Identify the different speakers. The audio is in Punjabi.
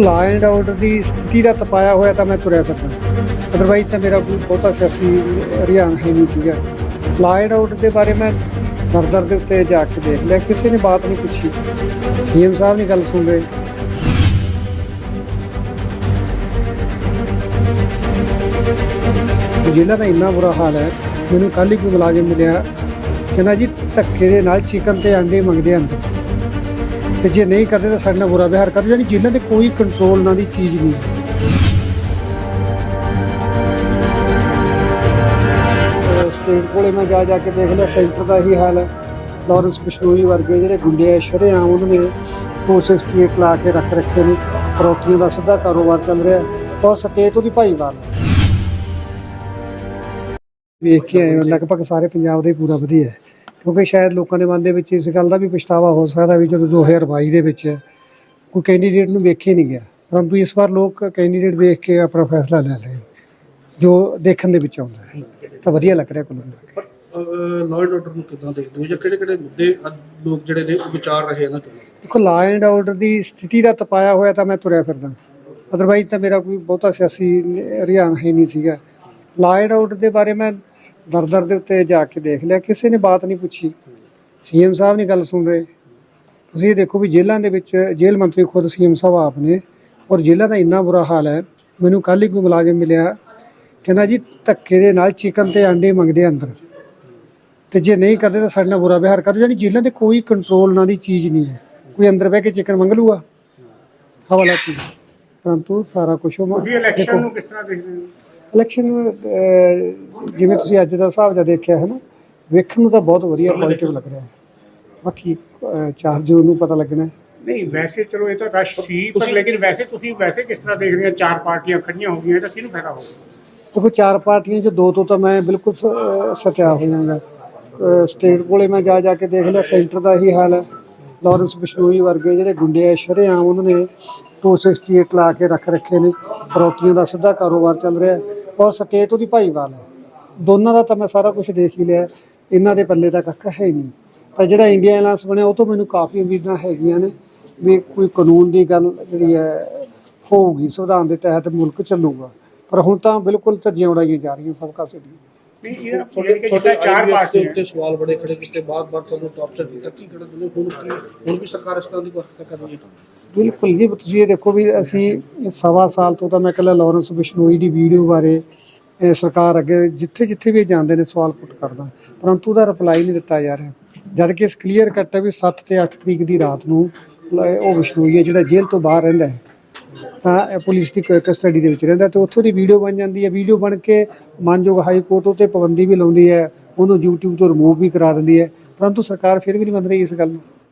Speaker 1: ਲਾ ਐਂਡ ਆਰਡਰ ਦੀ ਸਥਿਤੀ ਦਾ ਤਪਾਇਆ ਹੋਇਆ ਤਾਂ ਮੈਂ ਤੁਰਿਆ ਫਿਰਦਾ। ਅਦਰਵਾਈਜ਼ ਤਾਂ ਮੇਰਾ ਕੋਈ ਬਹੁਤਾ ਸਿਆਸੀ ਰਿਆਨ ਹੈ ਨਹੀਂ ਸੀਗਾ। ਲਾ ਐਂਡ ਆਰਡਰ ਦੇ ਬਾਰੇ ਮੈਂ ਦਰ ਦਰ ਦੇ ਉੱਤੇ ਜਾ ਕੇ ਦੇਖ ਲਿਆ। ਕਿਸੇ ਨੇ ਬਾਤ ਨਹੀਂ ਪੁੱਛੀ। ਸੀਐਮ ਸਾਹਿਬ ਨਹੀਂ ਗੱਲ ਸੁਣ ਰਹੇ ਜ਼ਿਲ੍ਹਾ ਦਾ ਇੰਨਾ ਬੁਰਾ ਹਾਲ ਹੈ। ਮੈਨੂੰ ਕੱਲ ਹੀ ਕੋਈ ਮੁਲਾਜ਼ਮ ਮਿਲਿਆ। ਕਹਿੰਦਾ ਜੀ ਧੱਕੇ ਦੇ ਨਾਲ ਚਿਕਨ ਤੇ ਆਂਡੇ ਮੰਗਦੇ ਅੰਦਰ। ਤੇ ਜੇ ਨਹੀਂ ਕਰਦੇ ਤਾਂ ਸਾਡੇ ਨਾਲ ਬੁਰਾ ਵਿਹਾਰ ਕਰਦੇ ਯਾਨੀ ਜ਼ਿਲ੍ਹਾ ਤੇ ਕੋਈ ਕੰਟਰੋਲ ਨਾਂ ਦੀ ਚੀਜ਼ ਨਹੀਂ। ਹੈ ਸਟੇਟ ਕੋਲੇ ਮੈਂ ਜਾ ਜਾ ਕੇ ਦੇਖ ਲਿਆ ਸੈਂਟਰ ਦਾ ਹੀ ਹਾਲ ਹੈ। ਲਾਰੈਂਸ ਬਿਸ਼ਨੋਈ ਵਰਗੇ ਜਿਹੜੇ ਗੁੰਡੇ ਆ ਸ਼ਰੇਆਮ ਉਹਨਾਂ ਨੇ 468 ਲਾ ਕੇ ਰੱਖ ਰੱਖੇ ਨੇ। ਪ੍ਰੋਟੀਨ ਦਾ ਸਿੱਧਾ ਕਾਰੋਬਾਰ ਚੱਲ ਰਿਹਾ। ਹੈ ਔਰ ਸਟੇਟ ਉਹਦੀ ਭਾਈਵਾਲ ਹੈ। ਵੇਖ ਕੇ ਆਏ ਹਾਂ, ਲਗਭਗ ਸਾਰੇ ਪੰਜਾਬ ਦੇ ਪੂਰਾ ਵਧੀਆ ਹੈ। ਕਿਉਂਕਿ ਸ਼ਾਇਦ ਲੋਕਾਂ ਦੇ ਮਨ ਦੇ ਵਿੱਚ ਇਸ ਗੱਲ ਦਾ ਵੀ ਪਛਤਾਵਾ ਹੋ ਸਕਦਾ ਵੀ ਜਦੋਂ 2022 ਦੇ ਵਿੱਚ ਕੋਈ ਕੈਂਡੀਡੇਟ ਨੂੰ ਵੇਖੇ ਨਹੀਂ ਗਿਆ। ਪਰੰਤੂ ਇਸ ਵਾਰ ਲੋਕ ਕੈਂਡੀਡੇਟ ਵੇਖ ਕੇ ਆਪਣਾ ਫੈਸਲਾ ਲੈ ਲਏ ਜੋ ਦੇਖਣ ਦੇ ਵਿੱਚ ਆਉਂਦਾ ਹੈ। ਤਾਂ ਵਧੀਆ ਲੱਗ ਰਿਹਾ ਕੁੱਲ ਮਿਲਾ ਕੇ।
Speaker 2: ਲਾਅ ਐਂਡ ਆਰਡਰ ਨੂੰ ਕਿਦਾਂ ਦੇਖਦੇ ਹੋ? ਜਾਂ ਕਿਹੜੇ ਕਿਹੜੇ ਮੁੱਦੇ ਅੱਜ ਲੋਕ ਜਿਹੜੇ ਨੇ ਉਹ ਵਿਚਾਰ ਰਹੇ ਇਹਨਾਂ ਚੋਂ
Speaker 1: ਦੇਖੋ ਲਾ ਐਂਡ ਆਰਡਰ ਦੀ ਸਥਿਤੀ ਦਾ ਤਪਾਇਆ ਹੋਇਆ ਤਾਂ ਮੈਂ ਤੁਰਿਆ ਫਿਰਦਾ। ਅਦਰਵਾਈਜ਼ ਤਾਂ ਮੇਰਾ ਕੋਈ ਬਹੁਤਾ ਸਿਆਸੀ ਰਿਆਨ ਹੈ ਨਹੀਂ ਸੀਗਾ। ਲਾ ਐਂਡ ਆਰਡਰ ਦੇ ਬਾਰੇ ਮੈਂ ਦਰ ਦੇ ਉੱਤੇ ਜਾ ਕੇ ਦੇਖ ਲਿਆ, ਕਿਸੇ ਨੇ ਬਾਤ ਨਹੀਂ ਪੁੱਛੀ। ਸੀਐਮ ਸਾਹਿਬ ਨੇ ਗੱਲ ਸੁਣ ਰਹੇ। ਤੁਸੀਂ ਇਹ ਦੇਖੋ ਵੀ ਜੇਲ੍ਹਾਂ ਦੇ ਵਿੱਚ ਜੇਲ੍ਹ ਮੰਤਰੀ ਖੁਦ ਸੀਐਮ ਸਾਹਿਬ ਆਪ ਨੇ, ਔਰ ਜੇਲ੍ਹਾਂ ਦਾ ਇੰਨਾ ਬੁਰਾ ਹਾਲ ਹੈ, ਮੈਨੂੰ ਕੱਲ ਹੀ ਕੋਈ ਮੁਲਾਜ਼ਮ ਮਿਲਿਆ, ਕਹਿੰਦਾ ਜੀ ਧੱਕੇ ਦੇ ਨਾਲ ਚਿਕਨ ਤੇ ਆਂਡੇ ਮੰਗਦੇ ਅੰਦਰ। ਤੇ ਜੇ ਨਹੀਂ ਕਰਦੇ ਤਾਂ ਸਾਡੇ ਨਾਲ ਬੁਰਾ ਵਿਹਾਰ ਕਰਦੇ, ਯਾਨੀ ਜੇਲ੍ਹਾਂ ਤੇ ਕੋਈ ਕੰਟਰੋਲ ਨਾਂ ਦੀ ਚੀਜ਼ ਨਹੀਂ ਹੈ। ਕੋਈ ਅੰਦਰ ਬਹਿ ਕੇ ਚਿਕਨ ਮੰਗ ਲੂਗਾ? ਹਵਾਲਾ ਕੀ ਪਰੰਤੂ ਸਾਰਾ ਕੁਝ ਉਹ
Speaker 3: ਤੁਸੀਂ ਇਲੈਕਸ਼ਨ ਨੂੰ ਕਿਸ ਤਰ੍ਹਾਂ ਦੇਖਦੇ ਹੋ?
Speaker 1: ਇਲੈਕਸ਼ਨ ਜਿਵੇਂ ਤੁਸੀਂ ਅੱਜ ਦਾ ਹਿਸਾਬ ਜਿਹਾ ਦੇਖਿਆ ਹੈ ਨਾ ਵੇਖਣ ਨੂੰ ਤਾਂ ਬਹੁਤ ਵਧੀਆ ਪੋਜ਼ਿਟਿਵ ਲੱਗ ਰਿਹਾ ਹੈ। ਬਾਕੀ 4 ਜੂਨ ਨੂੰ ਪਤਾ ਲੱਗਣਾ ਹੈ।
Speaker 3: ਨਹੀਂ ਵੈਸੇ ਚਲੋ ਇਹ ਤਾਂ ਰਸ਼ ਸੀ ਪਰ ਲੇਕਿਨ ਵੈਸੇ ਤੁਸੀਂ ਵੈਸੇ ਕਿਸ ਤਰ੍ਹਾਂ ਦੇਖਦੇ ਹੋ ਚਾਰ ਪਾਰਟੀਆਂ ਖੜੀਆਂ ਹੋ ਗਈਆਂ ਤਾਂ ਕਿਹਨੂੰ ਫਾਇਦਾ ਹੋਊਗਾ?
Speaker 1: ਦੇਖੋ ਚਾਰ ਪਾਰਟੀਆਂ ਚ ਦੋ ਤੋਂ ਤਾਂ ਮੈਂ ਬਿਲਕੁਲ ਸਤਿਆ ਹੋ ਜਾਵਾਂਗਾ ਸਟੇਟ ਕੋਲੇ ਮੈਂ ਜਾ ਜਾ ਕੇ ਦੇਖ ਲਿਆ ਸੈਂਟਰ ਦਾ ਹੀ ਹਾਲ ਹੈ। ਲਾਰੈਂਸ ਬਿਸ਼ਨੋਈ ਵਰਗੇ ਜਿਹੜੇ ਗੁੰਡੇ ਆ ਸ਼ਰੇਆਮ ਉਹਨਾਂ ਨੇ 268 ਲਾ ਕੇ ਰੱਖ ਰੱਖੇ ਨੇ। ਪ੍ਰੋਟੀਨ ਦਾ ਸਿੱਧਾ ਕਾਰੋਬਾਰ ਚੱਲ ਰਿਹਾ ਹੈ। ਔਰ ਸਟੇਟ ਉਹਦੀ ਭਾਈਵਾਲ ਹੈ। ਦੋਨਾਂ ਦਾ ਤਾਂ ਮੈਂ ਸਾਰਾ ਕੁਝ ਦੇਖ ਹੀ ਲਿਆ। ਇਹਨਾਂ ਦੇ ਪੱਲੇ ਦਾ ਕੱਖ ਹੈ ਹੀ ਨਹੀਂ। ਤਾਂ ਜਿਹੜਾ ਇੰਡੀਆ ਐਲਾਇੰਸ ਬਣਿਆ, ਉਹ ਤੋਂ ਮੈਨੂੰ ਕਾਫੀ ਉਮੀਦਾਂ ਹੈਗੀਆਂ ਨੇ ਵੀ ਕੋਈ ਕਾਨੂੰਨ ਦੀ ਗੱਲ ਜਿਹੜੀ ਹੈ, ਹੋਊਗੀ, ਸੰਵਿਧਾਨ ਦੇ ਤਹਿਤ ਮੁਲਕ ਚੱਲੂਗਾ। ਪਰ ਹੁਣ ਤਾਂ ਬਿਲਕੁਲ ਧੱਜੀਆਂ ਉਡਾਈਆਂ ਜਾ ਰਹੀਆਂ ਸਭ ਕਾਸੇ ਦੀ
Speaker 3: ਨਹੀਂ ਇਹਦਾ ਤੁਹਾਡੇ ਕਿ ਜਿੱਦਾਂ ਚਾਰ
Speaker 2: IBS ਦੇ
Speaker 3: ਪਾਰਟੀਆਂ
Speaker 2: ਉੱਤੇ ਸਵਾਲ ਬੜੇ ਖੜੇ ਕੀਤੇ ਬਾਰ-ਬਾਰ ਤੁਹਾਨੂੰ ਟੌਰਚਰ ਕੀਤਾ। ਕੀ ਖੜਾ ਤੁਸੀਂ ਹੁਣ ਕੀ ਹੁਣ ਵੀ ਸਰਕਾਰ ਇਸ ਤਰ੍ਹਾਂ ਦੀ ਕੋਸ਼ਿਸ਼ ਕਰ ਰਹੀ ਹੈ?
Speaker 1: ਬਿਲਕੁਲ ਜੀ ਤੁਸੀਂ ਇਹ ਦੇਖੋ ਵੀ ਅਸੀਂ ਸਵਾ ਸਾਲ ਤੋਂ ਤਾਂ ਮੈਂ ਇਕੱਲਾ ਲਾਰੈਂਸ ਬਿਸ਼ਨੋਈ ਦੀ ਵੀਡੀਓ ਬਾਰੇ ਇਹ ਸਰਕਾਰ ਅੱਗੇ ਜਿੱਥੇ ਜਿੱਥੇ ਵੀ ਜਾਂਦੇ ਨੇ ਸਵਾਲ ਪੁੱਟ ਕਰਦਾ। ਪਰੰਤੂ ਉਹਦਾ ਰਿਪਲਾਈ ਨਹੀਂ ਦਿੱਤਾ ਜਾ ਰਿਹਾ। ਜਦ ਕਿ ਇਸ ਕਲੀਅਰ ਕੱਟ ਹੈ ਵੀ 7 ਤੇ 8 ਤਰੀਕ ਦੀ ਰਾਤ ਨੂੰ ਉਹ ਬਿਸ਼ਨੋਈ ਹੈ ਜਿਹੜਾ ਜੇਲ੍ਹ ਤੋਂ ਬਾਹਰ ਰਹਿੰਦਾ ਹੈ। ਪੁਲਿਸ ਦੀ ਕਸਟਡੀ ਦੇ ਵਿੱਚ ਰਹਿੰਦਾ ਤੇ ਉੱਥੋਂ ਦੀ ਵੀਡੀਓ ਬਣ ਜਾਂਦੀ ਹੈ। ਵੀਡੀਓ ਬਣ ਕੇ ਮਾਨਯੋਗ ਹਾਈ ਕੋਰਟ ਉਤੇ ਪਾਬੰਦੀ ਵੀ ਲਾਉਂਦੀ ਹੈ। ਉਹਨੂੰ YouTube ਤੋਂ ਰਿਮੂਵ ਵੀ ਕਰਾ ਦਿੰਦੀ ਹੈ। ਪਰੰਤੂ ਸਰਕਾਰ ਫਿਰ ਵੀ ਨਹੀਂ ਮੰਨ ਰਹੀ ਇਸ ਗੱਲ ਨੂੰ।